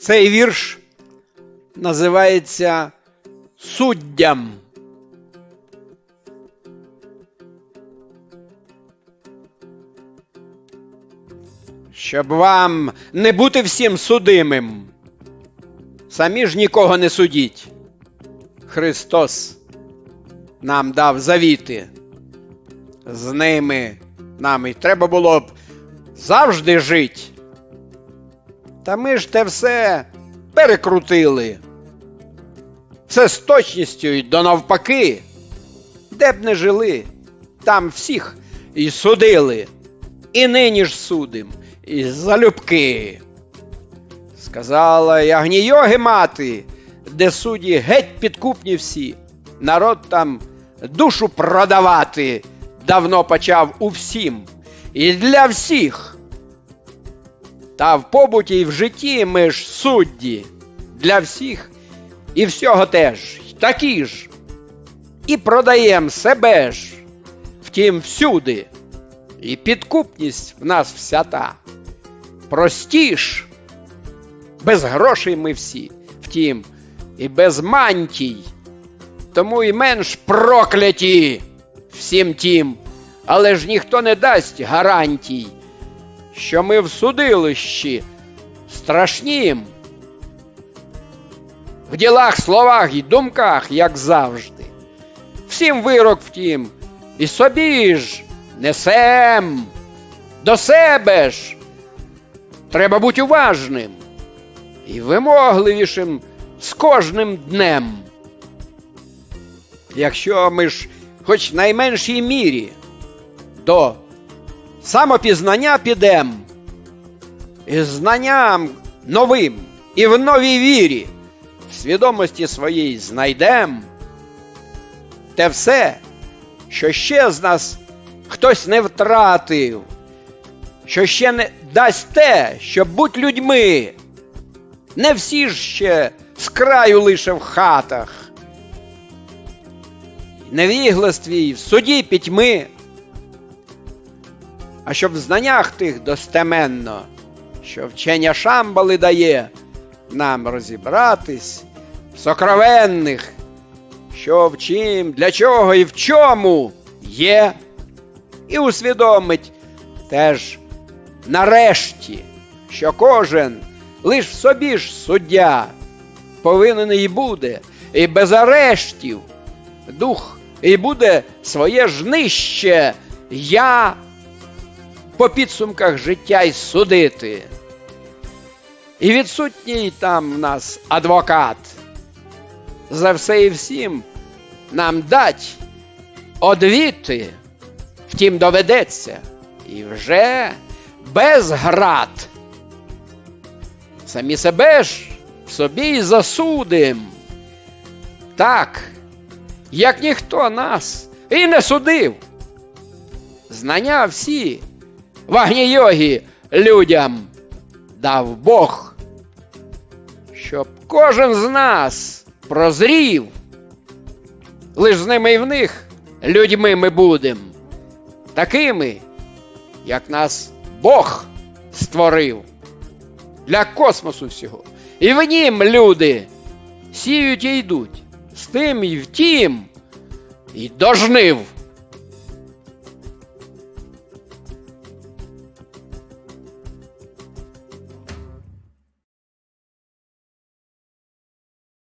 Цей вірш називається Суддям. Щоб вам не бути всім судимим, самі ж нікого не судіть. Христос нам дав завіти. З ними нам і треба було б завжди жити. Та ми ж те все перекрутили. Все з точністю й до навпаки. Де б не жили, там всіх і судили, і нині ж судим, і залюбки. Сказала Ягнійоги мати, де судді геть підкупні всі, народ там душу продавати давно почав у всім, і для всіх. Та в побуті і в житті ми ж судді для всіх і всього теж. Такі ж. І продаєм себе ж, втім всюди, і підкупність в нас вся та. Прості ж, без грошей ми всі, втім, і без мантій, тому і менш прокляті всім тім, але ж ніхто не дасть гарантій що ми в судилищі страшнім. В ділах, словах і думках, як завжди. Всім вирок втім, і собі ж несем до себе ж. Треба бути уважним і вимогливішим з кожним днем. Якщо ми ж хоч найменшій мірі до самопізнання підем, і знанням новим і в новій вірі, в свідомості своїй знайдем. Те все, що ще з нас хтось не втратив, що ще не дасть те, щоб бути людьми. Не всі ж ще з краю лише в хатах. Невігластві в суді пітьми а щоб в знаннях тих достеменно, що вчення Шамбали дає нам розібратись в сокровенних, що в чим, для чого і в чому є, і усвідомить теж нарешті, що кожен лиш в собі ж суддя повинен і буде, і без арештів дух і буде своє ж нижче я по підсумках життя й судити. І відсутній там в нас адвокат. За все і всім нам дать одвіти, втім доведеться, і вже без град. Самі себе ж собі й засудим. Так, як ніхто нас і не судив. Знання всі в Агні-йогі людям. Дав Бог, щоб кожен з нас прозрів, лиш з ними і в них людьми ми будем, такими, як нас Бог створив для космосу всього. І в нім люди сіють і йдуть. З тим і втім, і дожнив.